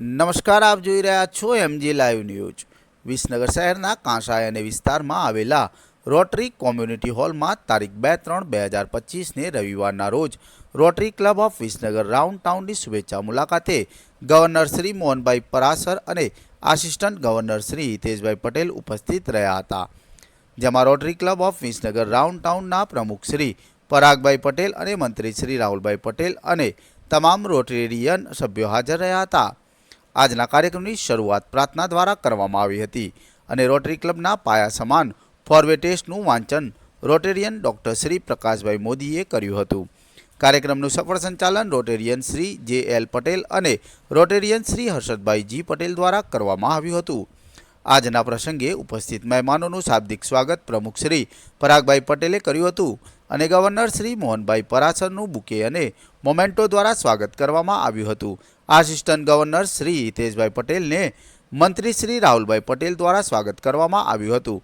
નમસ્કાર, આપ જોઈ રહ્યા છો એમજી લાઈવ ન્યૂઝ વિસનગર શહેરના કાંસાય અને વિસ્તારમાં આવેલા રોટરી કોમ્યુનિટી હોલમાં તારીખ બે ત્રણ બે હજાર પચીસને રવિવારના રોજ rotary club of Visnagar round ટાઉનની શુભેચ્છા મુલાકાતે ગવર્નર શ્રી મોહનભાઈ પરાસર અને આસિસ્ટન્ટ ગવર્નર શ્રી હિતેશભાઈ પટેલ ઉપસ્થિત રહ્યા હતા. જેમાં rotary club of Visnagar round ટાઉનના પ્રમુખ શ્રી પરાગભાઈ પટેલ અને મંત્રી શ્રી રાહુલભાઈ પટેલ અને તમામ રોટેરિયન સભ્યો હાજર રહ્યા હતા. આજના કાર્યક્રમની શરૂઆત પ્રાર્થના દ્વારા કરવામાં આવી હતી અને રોટરી ક્લબના પાયા સમાન ફોરવે ટેસ્ટનું વાંચન રોટેરિયન ડૉક્ટર શ્રી પ્રકાશભાઈ મોદીએ કર્યું હતું. કાર્યક્રમનું સફળ સંચાલન રોટેરિયન શ્રી જે એલ પટેલ અને રોટેરિયન શ્રી હર્ષદભાઈ જી પટેલ દ્વારા કરવામાં આવ્યું હતું. આજના પ્રસંગે ઉપસ્થિત મહેમાનોનું શાબ્દિક સ્વાગત પ્રમુખ શ્રી પરાગભાઈ પટેલે કર્યું હતું. અને ગવર્નર શ્રી મોહનભાઈ પરાસરનું બુકે અને મોમેન્ટો દ્વારા સ્વાગત કરવામાં આવ્યું હતું. આસિસ્ટન્ટ ગવર્નર શ્રી હિતેશભાઈ પટેલને મંત્રી શ્રી રાહુલભાઈ પટેલ દ્વારા સ્વાગત કરવામાં આવ્યું હતું.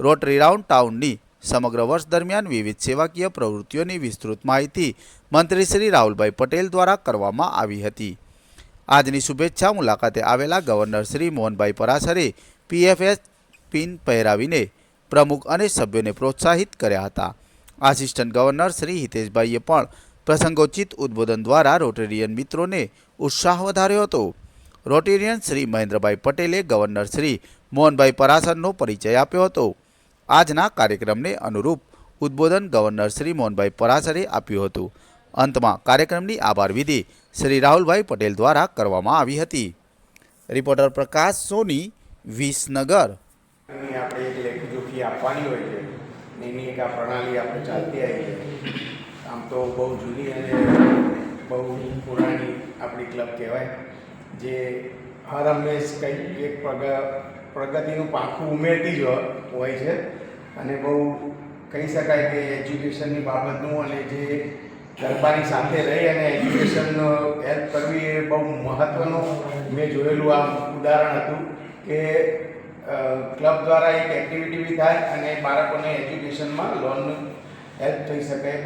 રોટરી રાઉન્ડ ટાઉનની સમગ્ર વર્ષ દરમિયાન વિવિધ સેવાકીય પ્રવૃત્તિઓની વિસ્તૃત માહિતી મંત્રી શ્રી રાહુલભાઈ પટેલ દ્વારા કરવામાં આવી હતી. આજની શુભેચ્છા મુલાકાતે આવેલા ગવર્નર શ્રી મોહનભાઈ પરાસરે પીએફએસ પિન પહેરાવીને પ્રમુખ અને સભ્યોને પ્રોત્સાહિત કર્યા હતા. આસિસ્ટન્ટ ગવર્નર શ્રી હિતેશભાઈએ પણ પ્રસંગોચિત ઉદ્બોધન દ્વારા રોટેરિયન મિત્રોને ઉત્સાહ વધાર્યો હતો. રોટેરિયન શ્રી મહેન્દ્રભાઈ પટેલે ગવર્નર શ્રી મોહનભાઈ પરાસરનો પરિચય આપ્યો હતો. આજના કાર્યક્રમને અનુરૂપ ઉદ્બોધન ગવર્નર શ્રી મોહનભાઈ પરાસરે આપ્યું હતું. અંતમાં કાર્યક્રમની આભાર વિધિ શ્રી રાહુલભાઈ પટેલ દ્વારા કરવામાં આવી હતી. રિપોર્ટર પ્રકાશ સોની, વિસનગર. આપણે એક લેખજોખી આપવાની હોય છે. એની એક આ પ્રણાલી આપણે ચાલતી આવી છે. આમ તો બહુ જૂની અને બહુ પુરાણી આપણી ક્લબ કહેવાય. જે હર હંમેશ કંઈક એક પ્રગ, પ્રગતિનું પાંખું ઉમેરતી જ હોય છે. અને બહુ કહી શકાય કે એજ્યુકેશનની બાબતનું અને જે ગરબાની સાથે રહી અને એજ્યુકેશન હેલ્પ કરવી એ બહુ મહત્ત્વનું મેં જોયેલું આ ઉદાહરણ હતું કે ક્લબ દ્વારા એક એક્ટિવિટી બી થાય અને બાળકોને એજ્યુકેશનમાં લોનનું હેલ્પ થઈ શકે.